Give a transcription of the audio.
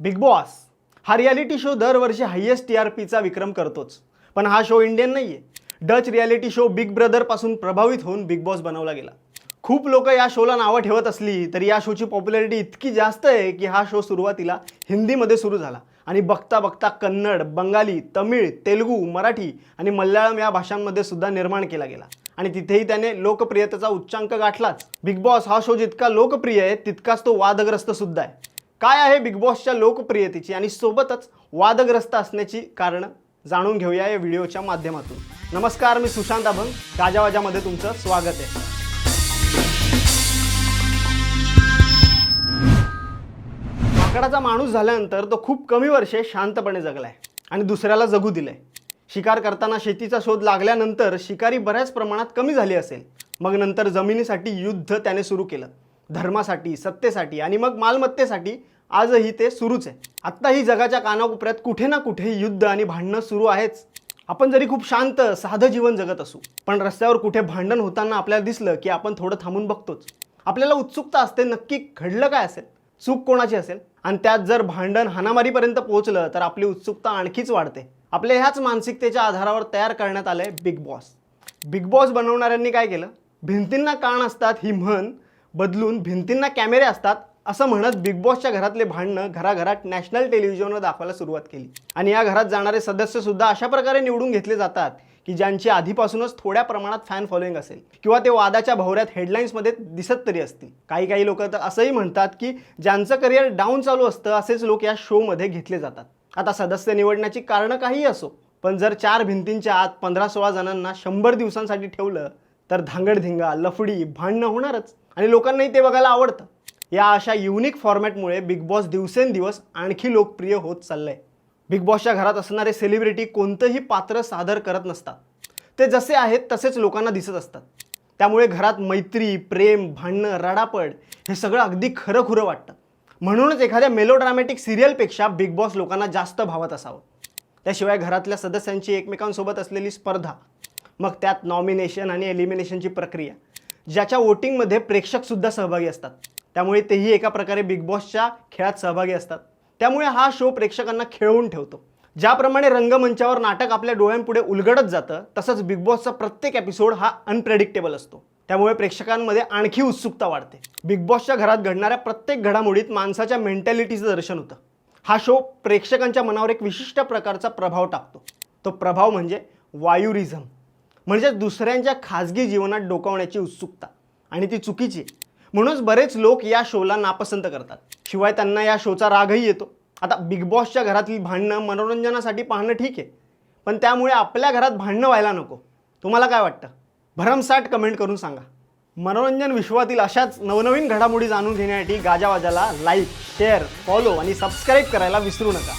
Big Boss हा reality show दरवर्षी highest T R पीचा विक्रम करतोच. पण हा शो इंडियन नाही आहे डच रियालिटी शो बिग ब्रदरपासून प्रभावित होऊन बिग बॉस बनवला गेला. खूप लोक या शोला नावं ठेवत असली तरी या शोची पॉप्युलॅरिटी इतकी जास्त आहे की हा शो सुरुवातीला हिंदीमध्ये सुरू झाला. आणि बघता बघता कन्नड बंगाली तमिळ तेलुगू मराठी आणि मल्याळम या भाषांमध्ये सुद्धा निर्माण केला गेला. आणि तिथेही त्याने लोकप्रियतेचा उच्चांक गाठलाच. बिग बॉस हा शो जितका लोकप्रिय आहे तितकाच तो वादग्रस्त सुद्धा आहे. काय आहे बिग बॉसच्या लोकप्रियतेची आणि सोबतच वादग्रस्त असण्याची कारणं जाणून घेऊया या व्हिडिओच्या माध्यमातून. नमस्कार मी सुशांत अभंग. गाजावाजामध्ये तुमचं स्वागत आहे. माकडाचा माणूस झाल्यानंतर तो खूप कमी वर्षे शांतपणे जगलाय आणि दुसऱ्याला जगू दिलंय. शिकार करताना शेतीचा शोध लागल्यानंतर शिकारी बऱ्याच प्रमाणात कमी झाली असेल. मग नंतर जमिनीसाठी युद्ध त्याने सुरू केलं. धर्मासाठी सत्तेसाठी आणि मग मालमत्तेसाठी आजही ते सुरूच आहे. आत्ताही जगाच्या कानाकोपऱ्यात कुठे ना कुठे युद्ध आणि भांडणं सुरू आहेच. आपण जरी खूप शांत साधं जीवन जगत असू पण रस्त्यावर कुठे भांडण होताना आपल्याला दिसलं की आपण थोडं थांबून बघतोच. आपल्याला उत्सुकता असते नक्की घडलं काय असेल चूक कोणाची असेल? आणि त्यात जर भांडण हानामारीपर्यंत पोहोचलं तर आपली उत्सुकता आणखीच वाढते. आपल्या ह्याच मानसिकतेच्या आधारावर तयार करण्यात आलंय बिग बॉस. बिग बॉस बनवणाऱ्यांनी काय केलं? भिंतींना कान असतात ही म्हण बदलून भिंतींना कॅमेरे असतात असं म्हणत बिग बॉसच्या घरातले भांडणं घराघरात नॅशनल टेलिव्हिजनवर दाखवायला सुरुवात केली. आणि या घरात जाणारे सदस्य सुद्धा अशा प्रकारे निवडून घेतले जातात की ज्यांची आधीपासूनच थोड्या प्रमाणात फॅन फॉलोईंग असेल. किंवा ते वादाच्या भवऱ्यात हेडलाईन्समध्ये दिसत तरी असतील. काही काही लोक तर असंही म्हणतात की ज्यांचं करिअर डाऊन चालू असतं असेच लोक या शोमध्ये घेतले जातात. आता सदस्य निवडण्याची कारणं काही असो पण जर चार भिंतींच्या आत पंधरा सोळा जणांना शंभर दिवसांसाठी ठेवलं तर धांगडधिंगा लफडी भांडणं होणारच. आणि लोकांनाही ते बघायला आवडतं. या अशा युनिक फॉर्मॅटमुळे बिग बॉस दिवसेंदिवस आणखी लोकप्रिय होत चाललंय. बिग बॉसच्या घरात असणारे सेलिब्रिटी कोणतंही पात्र सादर करत नसतात. ते जसे आहेत तसेच लोकांना दिसत असतात. त्यामुळे घरात मैत्री प्रेम भांडणं रडापड हे सगळं अगदी खरं खुरं वाटतं. म्हणूनच एखाद्या मेलोड्रामॅटिक सिरियलपेक्षा बिग बॉस लोकांना जास्त भावत असावं. त्याशिवाय घरातल्या सदस्यांची एकमेकांसोबत असलेली स्पर्धा मग त्यात नॉमिनेशन आणि एलिमिनेशनची प्रक्रिया ज्याच्या वोटिंगमध्ये प्रेक्षकसुद्धा सहभागी असतात. त्यामुळे तेही एका प्रकारे बिग बॉसच्या खेळात सहभागी असतात. त्यामुळे हा शो प्रेक्षकांना खेळवून ठेवतो. ज्याप्रमाणे रंगमंचावर नाटक आपल्या डोळ्यांपुढे उलगडत जातं तसंच बिग बॉसचा प्रत्येक एपिसोड हा अनप्रेडिक्टेबल असतो. त्यामुळे प्रेक्षकांमध्ये आणखी उत्सुकता वाढते. बिग बॉसच्या घरात घडणाऱ्या प्रत्येक घडामोडीत माणसाच्या मेंटॅलिटीचं दर्शन होतं. हा शो प्रेक्षकांच्या मनावर एक विशिष्ट प्रकारचा प्रभाव टाकतो. तो प्रभाव म्हणजे वायुरिझम म्हणजे दुसऱ्यांच्या खाजगी जीवनात डोकावण्याची उत्सुकता. आणि ती चुकीची म्हणूनच बरेच लोक या शोला नापसंत करतात. शिवाय त्यांना या शोचा रागही येतो. आता बिग बॉसच्या घरातील भांडणं मनोरंजनासाठी पाहणं ठीक आहे पण त्यामुळे आपल्या घरात भांडणं व्हायला नको. तुम्हाला काय वाटतं? भरमसाठ कमेंट करून सांगा. मनोरंजन विश्वातील अशाच नवनवीन घडामोडी जाणून घेण्यासाठी गाजावाजाला लाईक शेअर फॉलो आणि सबस्क्राईब करायला विसरू नका.